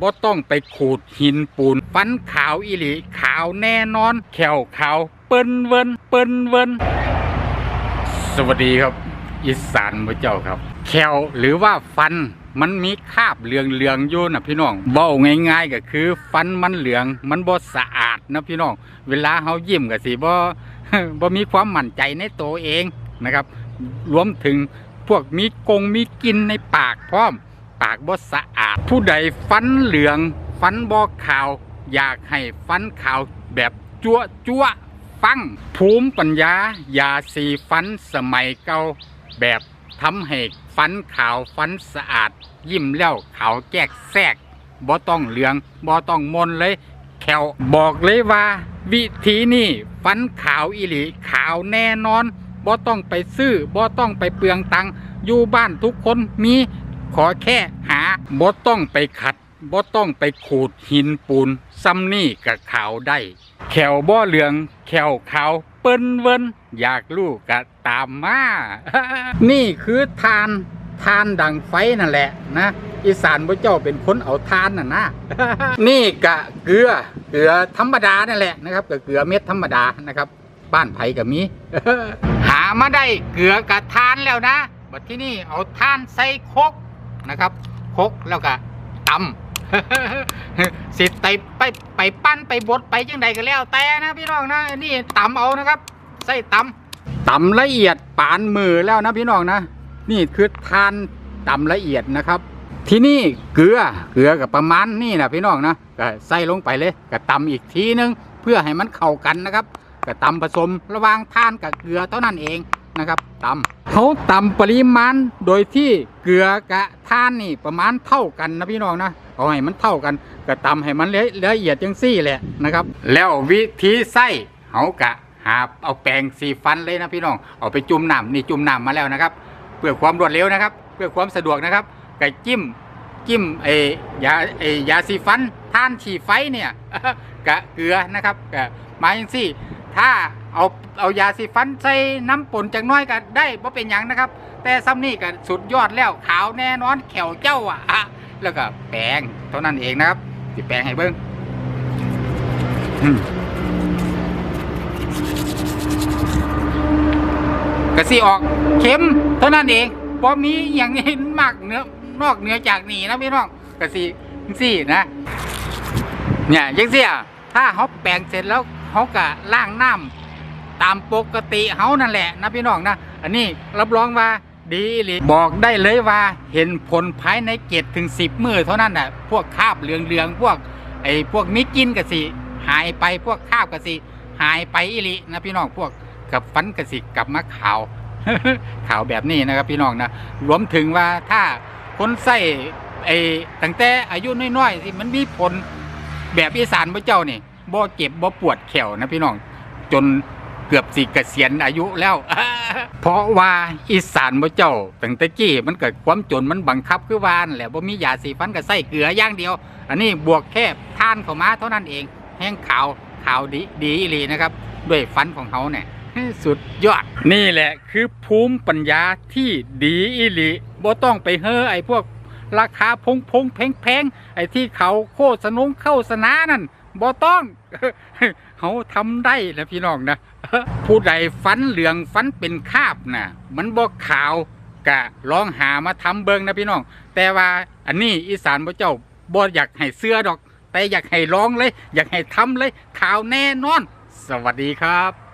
บ่ต้องไปขูดหินปูน ฟันขาวอีหลีขาวแน่นอน แขวขาว เปิ้นเวินเปิ้นเวินสวัสดีครับ อีสานพระเจ้าครับ แขวหรือว่าฟันมันมีคราบเหลืองเหลืองๆอยู่นะพี่น้องเบ้าง่าย ๆ ก็คือ ฟันมันเหลือง มันบ่สะอาดนะพี่น้อง เวลาเฮายิ้มก็สิบ่บ่มีความมั่นใจในตัวเองนะครับ รวมถึงพวกมีกงมีกินในปากพร้อม ปากบ่สะอาด ผู้ใดฟันเหลือง ฟันบ่ขาว อยากให้ฟันขาวแบบจั่วจั่วฟังภูมิปัญญายาสีฟันสมัยเก่าแบบทำให้ฟันขาวฟันสะอาด ยิ้มแล้วขาวแจกแทกบ่ต้องเหลืองบ่ต้องมนเลยแขวบอกเลยว่า วิธีนี้ฟันขาวอีหลีขาวแน่นอนบ่ต้องไปซื้อบ่ต้องไปเปลืองตังอยู่บ้านทุกคนมี ขอแค่หาบ่ต้องไปขัดบ่ต้องไปขูดหินปูนซ้ำนี่กับขาวได้ แขวบ่เหลือง แขวขาวเปิ้นเวินอยากลูกก็ตามมา นี่คือทานทานดังไฟนั่นแหละนะอีสานพระเจ้าเป็นคนเอาทานน่ะนะ นี่กะเกลือเกลือธรรมดานั่นแหละนะครับกับเกลือเม็ดธรรมดานะครับ บ้านไผ่ก็มีหามาได้เกลือกับทานแล้วนะบัดที่นี่เอาทานใส่คก นะครับคกแล้วก็ตำสิไปไปไปปั้นไปบดไปยังใดก็แล้วแต่นะพี่น้องนะนี่ตำเอานะครับใส่ตำตำละเอียดปานมือแล้วนะพี่น้องนะ นี่คือทานตำละเอียดนะครับ ที่นี่เกลือเกลือกับประมาณนี่นะพี่น้องนะก็ใส่ลงไปเลยก็ตำอีกทีนึง เพื่อให้มันเข้ากันนะครับก็ตำผสมระหว่างทานกับเกลือเท่านั้นเอง นะครับตำเขาตำปริมาณโดยที่เกลือกับทานนี่ประมาณเท่ากันนะพี่น้องนะเอาให้มันเท่ากันก็ตำให้มันละละเอียดจังซี่แหละนะครับ แล้ววิธีใส่เขากะหาเอาแปรงสีฟันเลยนะพี่น้องเอาไปจุ่มน้ำนี่จุ่มน้ำมาแล้วนะครับ เพื่อความรวดเร็วนะครับ เพื่อความสะดวกนะครับก่จิ้มจิ้มไอ้ยาไอ้ยาสีฟันท่านฉีไฟเนี่ยกะเกลือนะครับกะมาอย่างสี่ ถ้าเอาเอายาสีฟันใส่น้ำป่นจากน้อยก็ได้เพราะเป็นอย่างนะครับ แต่ซ้ำนี่ก็สุดยอดแล้วขาวแน่นอนแขวเจ้าอะแล้วก็แปรงเท่านั้นเองนะครับสิแปรงให้เบิ้งกระสีออกเข็มเท่านั้นเองเพอมีอย่างนี้มากเนื้อนอกเหนือจากนี่นะพี่น้องกระสีสี่นะ เนี่ยยังเสียถ้าเขาแปลงเสร็จแล้ว เขาก็ล้างน้ำตามปกติเขานั่นแหละนะพี่น้องนะอันนี้รับรองว่าดีหรือบอกได้เลยว่าเห็นผลภายในเจ็ดถึงสิบมือเท่านั้นน่ะพวกคาบเหลืองๆพวกไอ้พวกมิกินกะสิหายไปพวกคาบกะสิหายไปอีหลีนะพี่น้องพวกกับฟันกะสิกลับมาขาวขาวแบบนี้นะครับพี่น้องนะรวมถึงว่าถ้าคนใส่ไอ้ตั้งแต่อายุน้อยๆสิมันมีผลแบบอีสานพระเจ้านี่ บ่เจ็บบ่ปวดแขวนะพี่น้อง จนเกือบสิเกษียณอายุแล้ว เพราะว่าอีสานพระเจ้าตั้งแต่กี้มันเกิดความจนมันบังคับคือวานแหละบ่มียาสีฟันกับใส่เกลืออย่างเดียว อันนี้บวกแค่ท่านเข้ามาเท่านั้นเอง แห้งขาวขาวดีดีอีหลีนะครับ ด้วยฟันของเขาเนี่ยสุดยอด นี่แหละคือภูมิปัญญาที่ดีอีหลีบ่ต้องไปเฮ้อไอ้พวกราคาพงพงแพงแพงไอ้ที่เขาโฆษณงเข้าสนานั่น บอต้องเขาทำได้นะพี่น้องนะผู้ใดฟันเหลืองฟันเป็นคาบนะมันบ่ขาวกะลองหามาทำเบิงนะพี่น้อง แต่ว่าอันนี้อีสานพระเจ้าบออยากให้เสื้อดอก แต่อยากให้ร้องเลย อยากให้ทำเลยขาวแน่นอน สวัสดีครับ